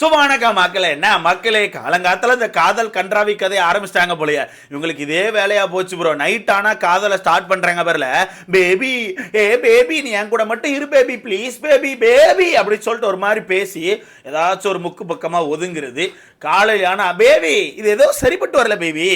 So வணக்கம் மக்களே என்ன மக்களே காலங்காலத்தில் இந்த காதல் கன்றாவி கதையை ஆரம்பிச்சிட்டாங்க போலயே. இவங்களுக்கு இதே வேலையா போச்சு ப்ரோ நைட் ஆனால் காதலை ஸ்டார்ட் பண்ணுறாங்க பாருல. பேபி ஏ பேபி நீ என் கூட மட்டும் இரு பேபி ப்ளீஸ் பேபி பேபி அப்படின்னு சொல்லிட்டு ஒரு மாதிரி பேசி ஏதாச்சும் ஒரு முக்கு பக்கமாக ஒதுங்குறது. காலையில் ஆனால் பேபி இது ஏதோ சரிப்பட்டு வரல பேபி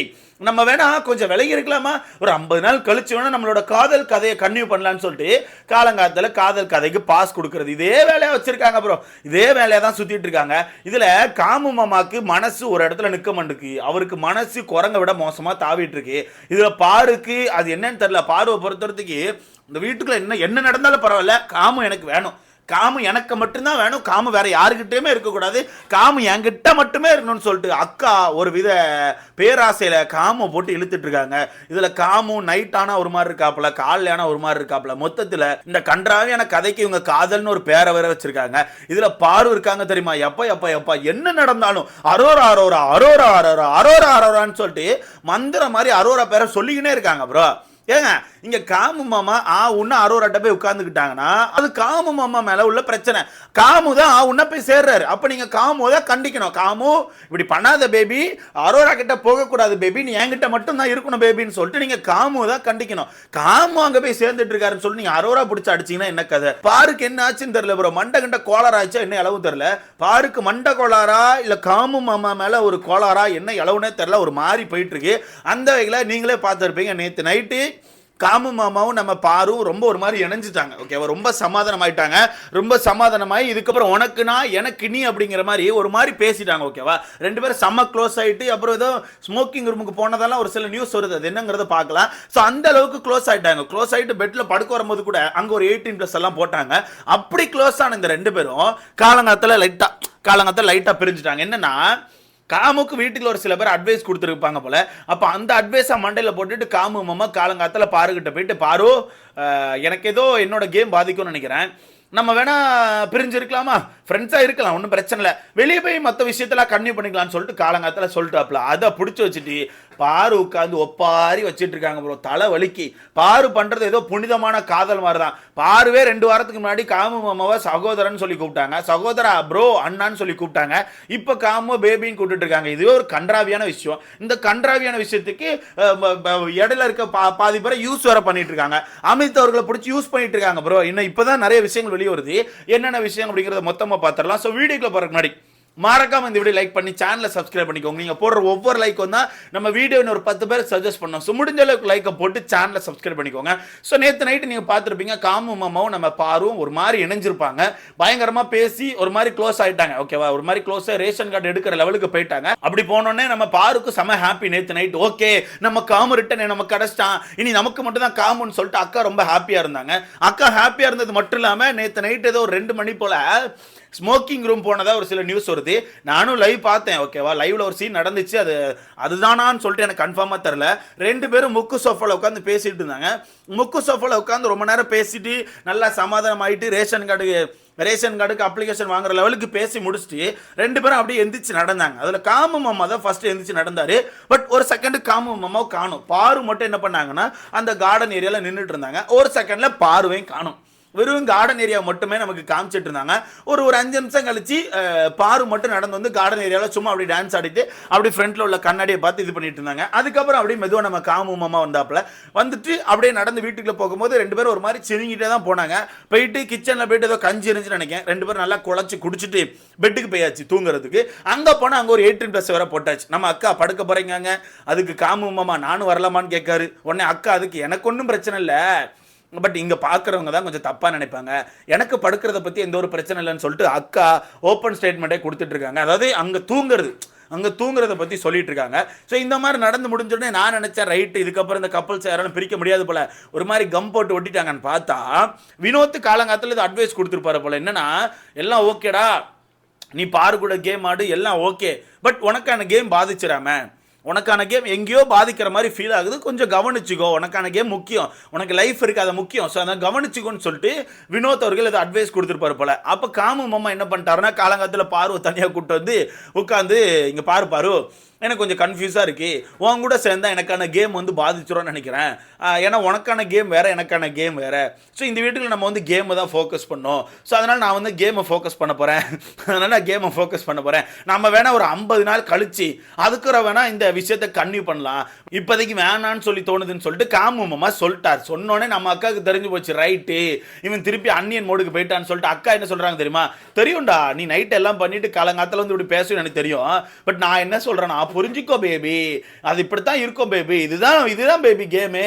நம்ம வேணா கொஞ்சம் விலகி இருக்கலாமா ஒரு ஐம்பது நாள் கழிச்சு வேணா நம்மளோட காதல் கதையை கன்டினியூ பண்ணலான்னு சொல்லிட்டு காலங்காலத்தில் காதல் கதைக்கு பாஸ் கொடுக்கறது. இதே வேலையாக வச்சிருக்காங்க அப்புறம் இதே வேலையை தான் சுத்திட்டு இருக்காங்க. இதுல காமு மாமாக்கு மனசு ஒரு இடத்துல நிற்க மாட்டுக்கு அவருக்கு மனசு குரங்க விட மோசமா தாவிட்டு இருக்கு. இதுல பாருக்கு அது என்னன்னு தெரியல. பார்வை பொறுத்தவரத்துக்கு இந்த வீட்டுக்குள்ள என்ன என்ன நடந்தாலும் பரவாயில்ல. காமம் எனக்கு வேணும். காமு எனக்கு மட்டும்தான் வேணும் காமு வேற யாருக்கிட்டேயுமே இருக்கக்கூடாது காமு என்கிட்ட மட்டுமே இருக்கணும்னு சொல்லிட்டு அக்கா ஒரு வித பேராசையில் காமை போட்டு இழுத்துட்டு இருக்காங்க. இதில் காமு நைட் ஆனால் ஒரு மாதிரி இருக்காப்புல காலைல ஆனால் ஒரு மாதிரி இருக்காப்புல. மொத்தத்தில் இந்த கன்றாவியான கதைக்கு இவங்க காதல்னு ஒரு பேரை வேற வச்சிருக்காங்க. இதில் பாரு இருக்காங்க தெரியுமா? எப்போ எப்பா எப்பா என்ன நடந்தாலும் அரோரா அரோரா அரோரா அரோரா அரோரா அரோரான்னு சொல்லிட்டு மந்திரம் மாதிரி அரோரா பேரை சொல்லிக்கினே இருக்காங்க ப்ரோ ஏங்க இங்க காமு மாமா ஆ உன்ன அரோராட்ட போய் உட்கார்ந்துக்கிட்டாங்கன்னா அது காமு மாமா மேல உள்ள பிரச்சனை. காமு தான் ஆ உன்ன போய் சேர்றாரு. அப்ப நீங்க காமு தான் கண்டிக்கணும். காமு இப்படி பண்ணாத பேபி அரோரா கிட்ட போகக்கூடாது பேபி நீ என்கிட்ட மட்டும் தான் இருக்கணும் பேபின்னு சொல்லிட்டு நீங்க காமு தான் கண்டிக்கணும். காமு அங்க போய் சேர்ந்துட்டு இருக்காருன்னு சொல்லி நீங்க அரோரா பிடிச்சி அடிச்சீங்கன்னா என்ன கதை? பாருக்கு என்ன ஆச்சுன்னு தெரியல ப்ரோ மண்டை கண்ட கோளாறு ஆச்சா என்ன அளவும் தெரியல? பாருக்கு மண்டை கோளாரா இல்ல காமு மாமா மேல ஒரு கோளாரா என்ன இளவுனே தெரியல ஒரு மாதிரி போயிட்டு இருக்கு. அந்த வகையில் நீங்களே பார்த்துருப்பீங்க. நேற்று நைட்டு காமு மாமாவும் நம்ம பாரும் ரொம்ப ஒரு மாதிரி இணைஞ்சிட்டாங்க. ஓகேவா ரொம்ப சமாதானம் ஆயிட்டாங்க ரொம்ப சமாதானமாயி இதுக்கப்புறம் உனக்கு நான் எனக்கு நீ அப்படிங்கிற மாதிரி ஒரு மாதிரி பேசிட்டாங்க ஓகேவா ரெண்டு பேரும் செம்ம க்ளோஸ் ஆயிட்டு அப்புறம் ஏதோ ஸ்மோக்கிங் ரூமுக்கு போனதெல்லாம் ஒரு சில நியூஸ் வருது. அது என்னங்கிறத பார்க்கலாம். ஸோ அந்த அளவுக்கு க்ளோஸ் ஆயிட்டாங்க. க்ளோஸ் ஆயிட்டு பெட்ல படுக்க வரும்போது கூட அங்கே ஒரு எயிட்டீன் ப்ளஸ் எல்லாம் போட்டாங்க. அப்படி க்ளோஸ் ஆன இந்த ரெண்டு பேரும் காலங்காலத்தில் லைட்டாக காலங்காலத்தில் லைட்டாக பிரிஞ்சுட்டாங்க. என்னன்னா காமுக்கு வீட்டில் ஒரு சில பேர் அட்வைஸ் கொடுத்துருப்பாங்க போல. அப்போ அந்த அட்வைஸை மண்டையில் போட்டுட்டு காமு மாமா காலங்காத்தில் பாருக்கிட்ட போயிட்டு பாரு எனக்கு ஏதோ என்னோட கேம் பாதிக்கும்னு நினைக்கிறேன். நம்ம வேணா பிரிஞ்சு இருக்கலாமா ஃப்ரெண்ட்ஸாக இருக்கலாம் ஒன்றும் பிரச்சனை இல்லை. வெளியே போய் மற்ற விஷயத்தெல்லாம் கன்டினியூ பண்ணிக்கலாம்னு சொல்லிட்டு காலங்காலத்தில் சொல்லிட்டாப்ல. அதை பிடிச்சி வச்சுட்டு பாரு உட்காந்து ஒப்பாரி வச்சுட்டு இருக்காங்க ப்ரோ தலை வலிக்கு. பாரு பண்ணுறது ஏதோ புனிதமான காதல் மாதிரி தான் பாருவே ரெண்டு வாரத்துக்கு முன்னாடி காமு மாமாவை சகோதரன் சொல்லி கூப்பிட்டாங்க. சகோதரா ப்ரோ அண்ணான்னு சொல்லி கூப்பிட்டாங்க. இப்போ காமு பேபின்னு கூப்பிட்டு இருக்காங்க. இதுவே ஒரு கன்றாவியான விஷயம். இந்த கன்றாவியான விஷயத்துக்கு இடையில இருக்க பா பாதி பேரை யூஸ் வேற பண்ணிட்டு இருக்காங்க. அமித் அவர்களை பிடிச்சி யூஸ் பண்ணிட்டு இருக்காங்க ப்ரோ இன்னும் இப்போதான் நிறைய விஷயங்கள் வெளியே வருது என்னென்ன விஷயம் அப்படிங்கிறத மொத்தமாக பார்த்துடலாம். ஸோ வீடியோக்குள்ள போறதுக்கு முன்னாடி மறக்காம இந்த வீடியோ லைக் பண்ணி சேனலை சப்ஸ்கிரைப் பண்ணிக்கோங்க. நீங்கள் போடுற ஒவ்வொரு லைக் வந்தால் நம்ம வீடியோ ஒரு பத்து பேர் சஜஸ்ட் பண்ணோம். ஸோ முடிஞ்ச அளவுக்கு லைக்கை போட்டு சேனலை சப்ஸ்கிரைப் பண்ணிக்கோங்க. ஸோ நேற்று நைட்டு நீங்கள் பார்த்துருப்பீங்க காமு மாமாவும் நம்ம பாரும் ஒரு மாதிரி இணைஞ்சிருப்பாங்க. பயங்கரமாக பேசி ஒரு மாதிரி க்ளோஸ் ஆகிட்டாங்க ஓகேவா ஒரு மாதிரி க்ளோஸாக ரேஷன் கார்டு எடுக்கிற லெவலுக்கு போயிட்டாங்க. அப்படி போனோடனே நம்ம பாருக்கு செம ஹாப்பி நேற்று நைட் ஓகே நம்ம காமு ரிட்டன் நம்ம கிடச்சிட்டான். இனி நமக்கு மட்டும் தான் காமுன்னு சொல்லிட்டு அக்கா ரொம்ப ஹாப்பியாக இருந்தாங்க. அக்கா ஹாப்பியாக இருந்தது மட்டும் இல்லாமல் நேற்று நைட் ஏதோ ஒரு ரெண்டு மணி போல் ஸ்மோக்கிங் ரூம் போனதாக ஒரு சில நியூஸ் வருது. நானும் லைவ் பார்த்தேன் ஓகேவா லைவ்ல ஒரு சீன் நடந்துச்சு. அது அதுதானான்னு சொல்லிட்டு எனக்கு கன்ஃபார்மாக தெரில ரெண்டு பேரும் முக்கு சோஃபால உட்காந்து பேசிட்டு இருந்தாங்க. முக்கு சோஃபால உட்காந்து ரொம்ப நேரம் பேசிட்டு நல்லா சமாதானம் ஆயிட்டு ரேஷன் கார்டு ரேஷன் கார்டுக்கு அப்ளிகேஷன் வாங்குற லெவலுக்கு பேசி முடிச்சுட்டு ரெண்டு பேரும் அப்படியே எந்திரிச்சு நடந்தாங்க. அதில் காமு மாமா தான் ஃபர்ஸ்ட் எந்திரிச்சு நடந்தாரு. பட் ஒரு செகண்டு காமு மாமாவை காணும். பாரு மட்டும் என்ன பண்ணாங்கன்னா அந்த கார்டன் ஏரியாவில் நின்றுட்டு இருந்தாங்க. ஒரு செகண்டில் பார்வையும் காணும். வெறும் கார்டன் ஏரியா மட்டுமே நமக்கு காமிச்சிட்டு இருந்தாங்க. ஒரு ஒரு அஞ்சு நிமிஷம் கழிச்சு பாரு மட்டும் நடந்து வந்து கார்டன் ஏரியாவில் சும்மா அப்படி டான்ஸ் ஆடிட்டு அப்படி ஃப்ரண்ட்ல உள்ள கண்ணாடியை பார்த்து இது பண்ணிட்டு இருந்தாங்க. அதுக்கப்புறம் அப்படியே மெதுவாக நம்ம காமு மாமா வந்தாப்புல. வந்துட்டு அப்படியே நடந்து வீட்டுக்குள்ள போகும்போது ரெண்டு பேரும் ஒரு மாதிரி சிரிங்கிட்டே தான் போனாங்க. போயிட்டு கிச்சனில் போயிட்டு ஏதோ கஞ்சி இருந்துச்சு நினைக்கிறேன். ரெண்டு பேரும் நல்லா குழச்சி குடிச்சிட்டு பெட்டுக்கு போயாச்சு தூங்குறதுக்கு. அங்கே போனால் அங்கே ஒரு எயிட்டீன் ப்ளஸ் வேற போட்டாச்சு. நம்ம அக்கா படுக்க போறீங்க அதுக்கு காமு மாமா நானும் வரலாமான்னு கேட்காரு. உடனே அக்கா அதுக்கு எனக்கு ஒன்றும் பிரச்சனை இல்லை. பட் இங்கே பார்க்குறவங்க தான் கொஞ்சம் தப்பாக நினைப்பாங்க. எனக்கு படுக்கிறத பற்றி எந்த ஒரு பிரச்சனை இல்லைன்னு சொல்லிட்டு அக்கா ஓப்பன் ஸ்டேட்மெண்ட்டே கொடுத்துட்ருக்காங்க. அதாவது அங்கே தூங்குறது அங்கே தூங்குறத பற்றி சொல்லிட்டு இருக்காங்க ஸோ இந்த மாதிரி நடந்து முடிஞ்சோடனே நான் நினச்சேன் ரைட்டு இதுக்கப்புறம் இந்த கப்பல்ஸ் யாராலும் பிரிக்க முடியாது போல. ஒரு மாதிரி கம் போட்டு ஒட்டிட்டாங்கன்னு பார்த்தா வினோத்து காலங்காலத்தில் இது அட்வைஸ் கொடுத்துருப்பாரு போல. என்னன்னா எல்லாம் ஓகேடா நீ பாரு கூட கேம் ஆடு எல்லாம் ஓகே பட் உனக்கான கேம் பாதிச்சிடாம. உனக்கான கேம் எங்கேயோ பாதிக்கிற மாதிரி ஃபீல் ஆகுது. கொஞ்சம் கவனிச்சுக்கோ. உனக்கான கேம் முக்கியம். உனக்கு லைஃப் இருக்குது அது முக்கியம். ஸோ அதை கவனிச்சுக்கோன்னு சொல்லிட்டு வினோத் அவர்கள் இதை அட்வைஸ் கொடுத்துருப்பாரு போல. அப்போ காமு மாமா என்ன பண்ணிட்டாருன்னா காலங்காலத்தில் பார்வை தனியாக கூப்பிட்டு வந்து உட்காந்து இங்கே பாரு பாரு எனக்கு கொஞ்சம் கன்ஃபியூஸாக இருக்குது உன் கூட சேர்ந்தா எனக்கான கேம் வந்து பாதிச்சிடும்னு நினைக்கிறேன். ஏன்னா உனக்கான கேம் வேறு எனக்கான கேம் வேறு. ஸோ இந்த வீட்டுக்கு நம்ம வந்து கேமை தான் ஃபோக்கஸ் பண்ணோம். ஸோ அதனால் நான் வந்து கேமை ஃபோக்கஸ் பண்ண போகிறேன் அதனால் நான் கேமை ஃபோக்கஸ் பண்ண போகிறேன் நம்ம வேணால் ஒரு ஐம்பது நாள் கழிச்சு அதுக்குற வேணால் இந்த விஷயத்தை கன்னியூ பண்ணலாம். இப்போதைக்கு வேணான்னு சொல்லி தோணுதுன்னு சொல்லிட்டு காமுமமா சொல்லிட்டார். சொன்னோடனே நம்ம அக்காவுக்கு தெரிஞ்சு போச்சு. ரைட்டு இவன் திருப்பி அன்னியன் மோடுக்கு போயிட்டான்னு சொல்லிட்டு அக்கா என்ன சொல்கிறாங்க தெரியுமா? தெரியும்டா நீ நைட் எல்லாம் பண்ணிட்டு காலங்காத்தில் வந்து இப்படி பேசுவேன் எனக்கு தெரியும். பட் நான் என்ன சொல்கிறேன்னா புரிஞ்சுக்கோ பேபி அது இப்படித்தான் இருக்கும் பேபி இதுதான் இதுதான் பேபி கேமு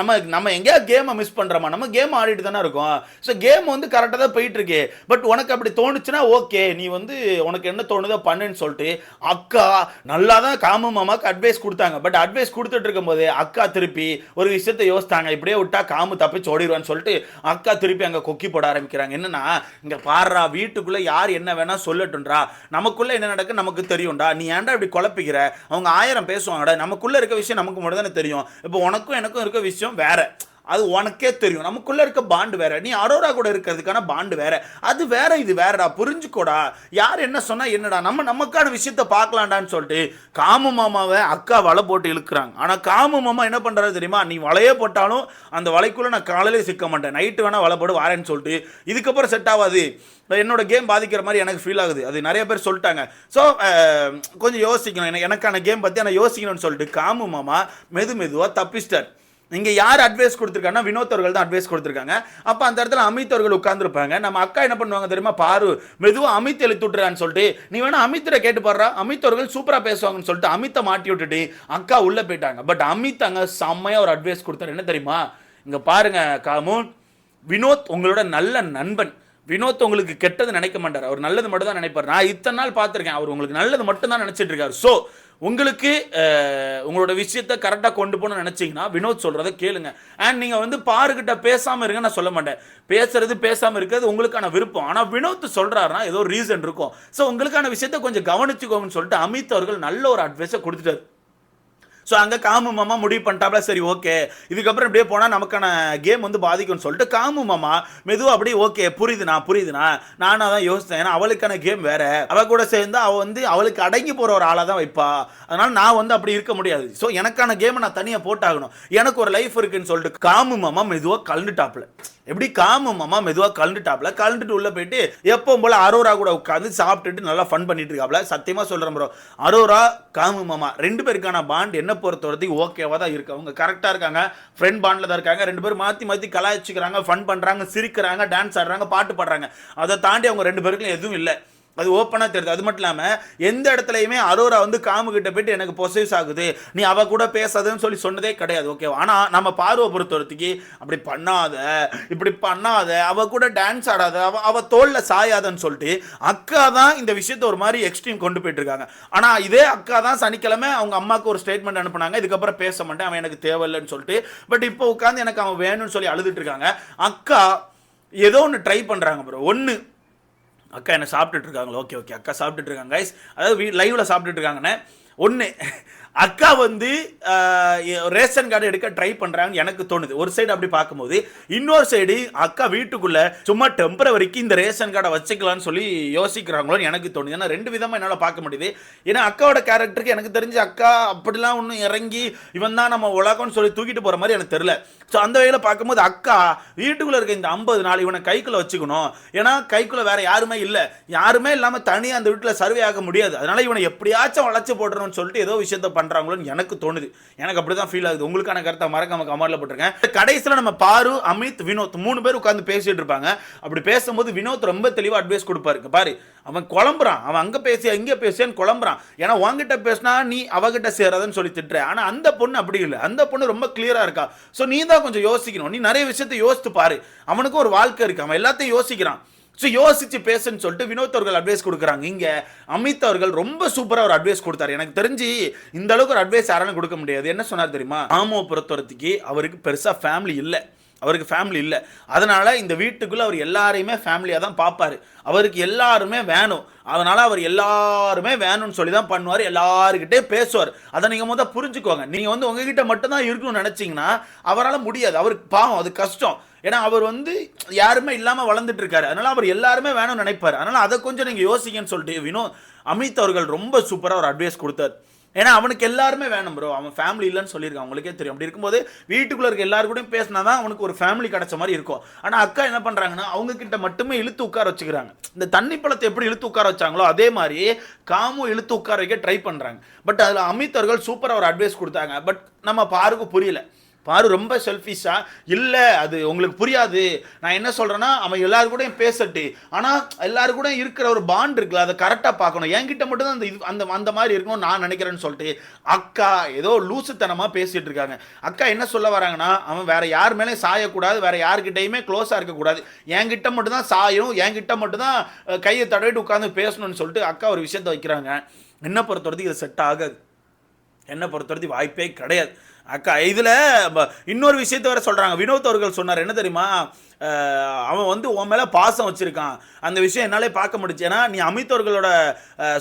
நம்ம நம்ம எங்கேயா கேமை மிஸ் பண்ணுறோமா நம்ம கேம் ஆடிட்டு தானே இருக்கோம். ஸோ கேம் வந்து கரெக்டாக தான் போயிட்டு இருக்கு பட் உனக்கு அப்படி தோணுச்சுன்னா ஓகே நீ வந்து உனக்கு என்ன தோணுதோ பண்ணுன்னு சொல்லிட்டு அக்கா நல்லா தான் காமு மாமாவுக்கு அட்வைஸ் கொடுத்தாங்க. பட் அட்வைஸ் கொடுத்துட்டு இருக்கும்போது அக்கா திருப்பி ஒரு விஷயத்தை யோசித்தாங்க. இப்படியே விட்டா காமு தப்பிச்சு ஓடிடுவான்னு சொல்லிட்டு அக்கா திருப்பி அங்கே கொக்கி போட ஆரம்பிக்கிறாங்க. என்னன்னா இங்கே பாடுறா வீட்டுக்குள்ளே யார் என்ன வேணால் சொல்லட்டும்டா நமக்குள்ளே என்ன நடக்கு நமக்கு தெரியும்டா நீ ஏன்டா இப்படி குழப்பிக்கிற? அவங்க ஆயிரம் பேசுவாங்கடா. நமக்குள்ளே இருக்க விஷயம் நமக்கு மட்டும் தானே தெரியும். இப்போ உனக்கும் எனக்கும் இருக்க விஷயம் வேற. அது உனக்கே தெரியும். நமக்குள்ள இருக்க பாண்டு வேற. நீ அரோரா கூட இருக்கிறதுக்கான பாண்டு வேற. அது வேற இது வேறடா. புரிஞ்சுக்கோடா. யார் என்ன சொன்னா என்னடா? நம்ம நமக்கான விஷயத்த பார்க்கலாம்டான்னு சொல்லிட்டு காமு மாமாவை அக்கா வலை போட்டு இழுக்கிறாங்க. ஆனா காமு மாமா என்ன பண்றாரு தெரியுமா? நீ வலையே போட்டாலும் அந்த வலைக்குள்ள நான் காலையிலே சிக்க மாட்டேன். நைட்டு வேணா வலை போடு வாரேன்னு சொல்லிட்டு இதுக்கப்புறம் செட் ஆகாது. என்னோட கேம் பாதிக்கிற மாதிரி எனக்கு ஃபீல் ஆகுது. அது நிறைய பேர் சொல்லிட்டாங்க. ஸோ கொஞ்சம் யோசிக்கணும். எனக்கு எனக்கான கேம் பற்றி நான் யோசிக்கணும்னு சொல்லிட்டு காமு மாமா மெது மெதுவாக தப்பிச்சிட்டார். இங்கே யார் அட்வைஸ் கொடுத்துருக்காங்கன்னா வினோத் அவர்கள் தான் அட்வைஸ் கொடுத்துருக்காங்க. அப்போ அந்த இடத்துல அமித் அவர்கள் உட்காந்துருப்பாங்க நம்ம அக்கா என்ன பண்ணுவாங்க தெரியுமா? பாரு மெதுவாக அமித் எழுத்து சொல்லிட்டு நீ வேணா அமித்தரை கேட்டு பாடுறா அமித் அவர்கள் சூப்பராக பேசுவாங்கன்னு சொல்லிட்டு அமித்தை மாட்டி விட்டுட்டு அக்கா உள்ளே போயிட்டாங்க. பட் அமித் அங்கே செம்மையாக ஒரு அட்வைஸ் கொடுத்தாரு. என்ன தெரியுமா? இங்கே பாருங்க காமு வினோத் உங்களோட நல்ல நண்பன். வினோத் உங்களுக்கு கெட்டது நினைக்க மாட்டார். அவர் நல்லது மட்டும் தான் நினைப்பார். நான் இத்தனை நாள் பார்த்துருக்கேன். அவர் உங்களுக்கு நல்லது மட்டும் தான் நினச்சிட்டு இருக்காரு. ஸோ உங்களுக்கு உங்களோட விஷயத்தை கரெக்டாக கொண்டு போகணும்னு நினச்சிங்கன்னா வினோத் சொல்கிறத கேளுங்க. அண்ட் நீங்கள் வந்து பாருக்கிட்ட பேசாமல் இருங்க நான் சொல்ல மாட்டேன். பேசுறது பேசாமல் இருக்கிறது உங்களுக்கான விருப்பம். ஆனால் வினோத் சொல்கிறாருன்னா ஏதோ ரீசன் இருக்கும். ஸோ உங்களுக்கான விஷயத்த கொஞ்சம் கவனிச்சுக்கோங்கன்னு சொல்லிட்டு அமித் அவர்கள் நல்ல ஒரு அட்வைஸை கொடுத்துட்டாரு. ஸோ அங்கே காமு மாமா முடிவு பண்ணிட்டாப்ல. சரி ஓகே இதுக்கப்புறம் இப்படியே போனால் நமக்கான கேம் வந்து பாதிக்கும்னு சொல்லிட்டு காமு மாமா மெதுவாக அப்படியே ஓகே புரியுதுண்ணா புரியுதுண்ணா. நானாக தான் யோசித்தேன். ஏன்னா அவளுக்கான கேம் வேற. அவள் கூட சேர்ந்து அவள் வந்து அவளுக்கு அடங்கி போகிற ஒரு ஆளாக தான் வைப்பா. அதனால் நான் வந்து அப்படி இருக்க முடியாது. ஸோ எனக்கான கேமை நான் தனியாக போட்டாகணும். எனக்கு ஒரு லைஃப் இருக்குன்னு சொல்லிட்டு காமு மாமா மெதுவாக கலந்துட்டாப்ல. எப்படி காமு மாமா மெதுவாக கலந்துட்டாப்ல கலந்துட்டு உள்ளே போயிட்டு எப்பவும் போல அரோரா கூட உட்காந்து சாப்பிட்டுட்டு நல்லா ஃபன் பண்ணிட்டு இருக்காப்ல சத்தியமாக சொல்கிறேன் ப்ரோ அரோரா காமு மாமா ரெண்டு பேருக்கான பாண்ட் என்ன பொறுத்த வரைக்கும் ஓகேவாக தான் இருக்கு. அவங்க கரெக்டாக இருக்காங்க. ஃப்ரெண்ட் பாண்டில் தான் இருக்காங்க. ரெண்டு பேரும் மாற்றி மாற்றி கலாய்ச்சிக்கிறாங்க ஃபன் பண்ணுறாங்க சிரிக்கிறாங்க டான்ஸ் ஆடுறாங்க பாட்டு பாடுறாங்க. அதை தாண்டி அவங்க ரெண்டு பேருக்கும் எதுவும் இல்லை. அது ஓப்பனாக தெரியுது. அது மட்டும் இல்லாமல் எந்த இடத்துலையுமே அரோரா வந்து காமு கிட்ட போயிட்டு எனக்கு பொசைஸ் ஆகுது. நீ அவ கூட பேசாதன்னு சொல்லி சொன்னதே கிடையாது ஓகே ஆனால் நம்ம பார்வை பொறுத்த அப்படி பண்ணாத இப்படி பண்ணாத அவ கூட டான்ஸ் ஆடாத அவ அவ தோல்ல சாயாதன்னு சொல்லிட்டு அக்கா தான் இந்த விஷயத்த ஒரு மாதிரி எக்ஸ்ட்ரீம் கொண்டு போயிட்டு இருக்காங்க. ஆனால் இதே அக்கா தான் சனிக்கிழமை அவங்க அம்மாவுக்கு ஒரு ஸ்டேட்மெண்ட் அனுப்புனாங்க. இதுக்கப்புறம் பேச மாட்டேன் அவன் எனக்கு தேவையில்லைன்னு சொல்லிட்டு. பட் இப்போ உட்காந்து எனக்கு அவன் வேணும்னு சொல்லி அழுதுட்டு இருக்காங்க. அக்கா ஏதோ ஒன்று ட்ரை பண்ணுறாங்க ப்ரோ ஒன்று அக்கா என்ன சாப்பிட்டுட்டு இருக்காங்களா? Okay okay. அக்கா சாப்பிட்டுட்டு இருக்காங்க கைஸ் அதாவது வீ லைவில் சாப்பிட்டுட்டு இருக்காங்கன்னு. ஒன்று அக்கா வந்து ரேஷன் கார்டு எடுக்க ட்ரை பண்ணுறாங்கன்னு எனக்கு தோணுது. ஒரு சைடு அப்படி பார்க்கும்போது இன்னொரு சைடு அக்கா வீட்டுக்குள்ள சும்மா டெம்பரவரிக்கு இந்த ரேஷன் கார்டை வச்சுக்கலாம்னு சொல்லி யோசிக்கிறாங்களோன்னு எனக்கு தோணுது. ஏன்னா ரெண்டு விதமாக என்னால் பார்க்க முடியுது. ஏன்னா அக்காவோட கேரக்டருக்கு எனக்கு தெரிஞ்சு அக்கா அப்படிலாம் ஒன்றும் இறங்கி இவன் தான் நம்ம உலகம்னு சொல்லி தூக்கிட்டு போகிற மாதிரி எனக்கு தெரியல. ஸோ அந்த வகையில் பார்க்கும்போது அக்கா வீட்டுக்குள்ளே இருக்க இந்த ஐம்பது நாள் இவனை கைக்குள்ளே வச்சுக்கணும். ஏன்னா கைக்குள்ளே வேற யாருமே இல்லை. யாருமே இல்லாமல் தனியாக அந்த வீட்டில் சர்வே ஆக முடியாது. அதனால இவனை எப்படியாச்சும் வளர்ச்சி போடுறோம்னு சொல்லிட்டு ஏதோ விஷயத்த பண்ணுறாங்களோன்னு எனக்கு தோணுது. எனக்கு அப்படி தான் ஃபீல் ஆகுது. உங்களுக்கான கருத்தை மறக்காம கமெண்ட்ல போட்டிருக்கேன். கடைசியில் நம்ம பாரு அமித் வினோத் மூணு பேர் உட்காந்து பேசிட்டு இருப்பாங்க. அப்படி பேசும்போது வினோத் ரொம்ப தெளிவாக அட்வைஸ் கொடுப்பாரு. பாரு அவன் குழம்புறான். அவன் அங்கே பேசி இங்கே பேசியான்னு குழம்புறான். ஏன்னா உன்கிட்ட பேசினா நீ அவகிட்ட சேராதன்னு சொல்லி திட்டுற. ஆனால் அந்த பொண்ணு அப்படி இல்லை. அந்த பொண்ணு ரொம்ப கிளியராக இருக்கா. ஸோ நீ தான் கொஞ்சம் யோசிக்கணும். நீ நிறைய விஷயத்தை யோசித்து பாரு. அவனுக்கும் ஒரு வாழ்க்கை இருக்கு. அவன் எல்லாத்தையும் யோசிக்கிறான். ஸோ யோசிச்சு பேசுன்னு சொல்லிட்டு வினோத் அவர்கள் அட்வைஸ் கொடுக்குறாங்க. இங்கே அமித் அவர்கள் ரொம்ப சூப்பராக ஒரு அட்வைஸ் கொடுத்தாரு. எனக்கு தெரிஞ்சு இந்த அளவுக்கு ஒரு அட்வைஸ் யாராலும் கொடுக்க முடியாது. என்ன சொன்னார் தெரியுமா? ஆமோ பொறுத்தவரத்துக்கு அவருக்கு பெருசாக ஃபேமிலி இல்லை. அவருக்கு ஃபேமிலி இல்லை. அதனால் இந்த வீட்டுக்குள்ளே அவர் எல்லாரையுமே ஃபேமிலியாக தான் பார்ப்பாரு அவருக்கு எல்லாருமே வேணும். அதனால் அவர் எல்லாருமே வேணும்னு சொல்லி தான் பண்ணுவார். எல்லாருக்கிட்டே பேசுவார். அதை நீங்கள் முதல் புரிஞ்சுக்கோங்க. நீங்கள் வந்து உங்ககிட்ட மட்டும்தான் இருக்கணும்னு நினச்சிங்கன்னா அவரால் முடியாது. அவருக்கு பாவம் அது கஷ்டம். ஏன்னா அவர் வந்து யாருமே இல்லாமல் வளர்ந்துட்டு இருக்காரு. அதனால அவர் எல்லாருமே வேணும்னு நினைப்பார். அதனால அதை கொஞ்சம் நீங்கள் யோசிங்கன்னு சொல்லிட்டு வினோ அமித் அவர்கள் ரொம்ப சூப்பராக ஒரு அட்வைஸ் கொடுத்தார். ஏன்னா அவனுக்கு எல்லாருமே வேணும் ப்ரோ அவன் ஃபேமிலி இல்லைன்னு சொல்லியிருக்கான். அவங்களுக்கே தெரியும். அப்படி இருக்கும்போது வீட்டுக்குள்ளே இருக்க எல்லாரு கூடயும் பேசினா தான் அவனுக்கு ஒரு ஃபேமிலி கிடைச்ச மாதிரி இருக்கும். ஆனால் அக்கா என்ன பண்ணுறாங்கன்னா அவங்க கிட்ட மட்டுமே இழுத்து உட்கார வச்சுக்கிறாங்க. இந்த தண்ணி பழத்தை எப்படி இழுத்து உட்கார வச்சாங்களோ அதே மாதிரி காமும் இழுத்து உட்கார வைக்க ட்ரை பண்ணுறாங்க பட் அதில் அமித் அவர்கள் ஒரு அட்வைஸ் கொடுத்தாங்க. பட் நம்ம பாருக்கு புரியல. பாரு ரொம்ப செல்ஃபிஷா இல்லை அது உங்களுக்கு புரியாது. நான் என்ன சொல்றேன்னா அவன் எல்லாரு கூடயும் பேசட்டு. ஆனால் எல்லாரு கூட இருக்கிற ஒரு பாண்ட் இருக்குல்ல அதை கரெக்டாக பார்க்கணும். என்கிட்ட மட்டும் தான் அந்த இது அந்த அந்த மாதிரி இருக்கணும் நான் நினைக்கிறேன்னு சொல்லிட்டு அக்கா ஏதோ லூசுத்தனமாக பேசிட்டு இருக்காங்க. அக்கா என்ன சொல்ல வராங்கன்னா அவன் வேற யார் மேலேயும் சாயக்கூடாது வேற யாருக்கிட்டையுமே க்ளோஸாக இருக்கக்கூடாது. என்கிட்ட மட்டும் தான் சாயும் என்கிட்ட மட்டும் தான் கையை தடவிட்டு உட்காந்து பேசணும்னு சொல்லிட்டு அக்கா ஒரு விஷயத்த வைக்கிறாங்க. என்ன பொறுத்தவரைக்கும் இது செட் ஆகாது. என்னை பொறுத்தவரைக்கும் வாய்ப்பே கிடையாது. அக்கா இதில் இன்னொரு விஷயத்த வேற சொல்கிறாங்க வினோத் அவர்கள் சொன்னார். என்ன தெரியுமா? அவன் வந்து உன் மேலே பாசம் வச்சுருக்கான். அந்த விஷயம் என்னாலே பார்க்க முடிச்சு ஏன்னா நீ அமித்தவர்களோட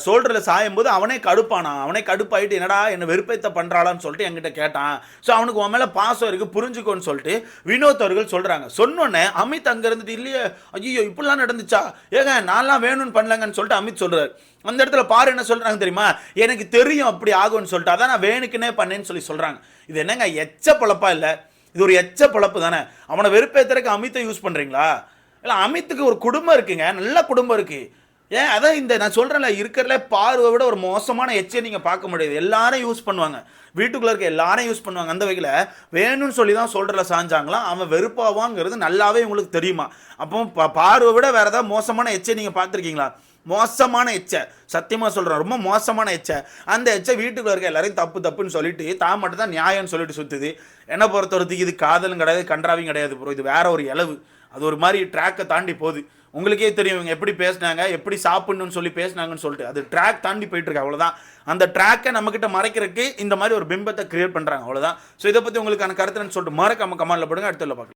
சோல்டரில் சாயும் போது அவனே கடுப்பானா? அவனே கடுப்பாயிட்டு என்னடா என்னை வெறுப்பைத்த பண்ணுறாளான்னு சொல்லிட்டு என்கிட்ட கேட்டான். ஸோ அவனுக்கு உன் மேலே பாசம் இருக்குது புரிஞ்சுக்கோன்னு சொல்லிட்டு வினோத் அவர்கள் சொல்கிறாங்க சொன்னோன்னே அமித் அங்கே இருந்துட்டு இல்லையே ஐயோ இப்படிலாம் நடந்துச்சா? ஏங்க நான்லாம் வேணும்னு பண்ணலங்கன்னு சொல்லிட்டு அமித் சொல்கிறார் அந்த இடத்துல பாரு என்ன சொல்கிறாங்க தெரியுமா? எனக்கு தெரியும் அப்படி ஆகும்னு சொல்லிட்டு. அதான் நான் வேணுக்குன்னே பண்ணேன்னு சொல்லி சொல்கிறாங்க இது என்னங்க எச்ச பொழப்பா இல்லை? இது ஒரு எச்ச பொழப்பு தானே? அவனை வெறுப்பேற்றுறதுக்கு அமித்தை யூஸ் பண்ணுறீங்களா இல்லை அமித்துக்கு ஒரு குடும்பம் இருக்குங்க. நல்ல குடும்பம் இருக்குது ஏன்? அதான் இந்த நான் சொல்கிறேன்ல இருக்கிறல பார்வை விட ஒரு மோசமான எச்சை நீங்கள் பார்க்க முடியாது. எல்லாரும் யூஸ் பண்ணுவாங்க. வீட்டுக்குள்ளே இருக்க எல்லாரும் யூஸ் பண்ணுவாங்க. அந்த வகையில் வேணும்னு சொல்லி தான் சொல்கிறல சாஞ்சாங்களாம். அவன் வெறுப்பாவாங்கிறது நல்லாவே உங்களுக்கு தெரியுமா? அப்போ ப பார்வை விட வேறு ஏதாவது மோசமான எச்சை நீங்கள் பார்த்துருக்கீங்களா? மோசமான எச்சை. சத்தியமாக சொல்கிறேன் ரொம்ப மோசமான எச்சை. அந்த எச்சை வீட்டுக்குள்ள இருக்க எல்லாரையும் தப்பு தப்புன்னு சொல்லிட்டு தான் மட்டும் தான் நியாயம்னு சொல்லிட்டு சுற்றுது என்ன பொறுத்தவரைக்கும் இது காதலும் கிடையாது கன்றாவையும் கிடையாது ப்ரோ இது வேற ஒரு இளவு அது ஒரு மாதிரி ட்ராக்கை தாண்டி போகுது. உங்களுக்கே தெரியும் இவங்க எப்படி பேசுனாங்க எப்படி சாப்பிடணும்னு சொல்லி பேசுனாங்கன்னு சொல்லிட்டு. அது ட்ராக் தாண்டி போயிட்டு இருக்கு அவ்வளோதான் அந்த ட்ராக்கை நம்மக்கிட்ட மறைக்கிறதுக்கு இந்த மாதிரி ஒரு பிம்பத்தை கிரியேட் பண்ணுறாங்க அவ்வளோதான் ஸோ இதை பற்றி உங்களுக்கான கருத்துன்னு சொல்லிட்டு மறக்காம கமெண்ட்ல போடுங்க அடுத்த பார்க்கலாம்.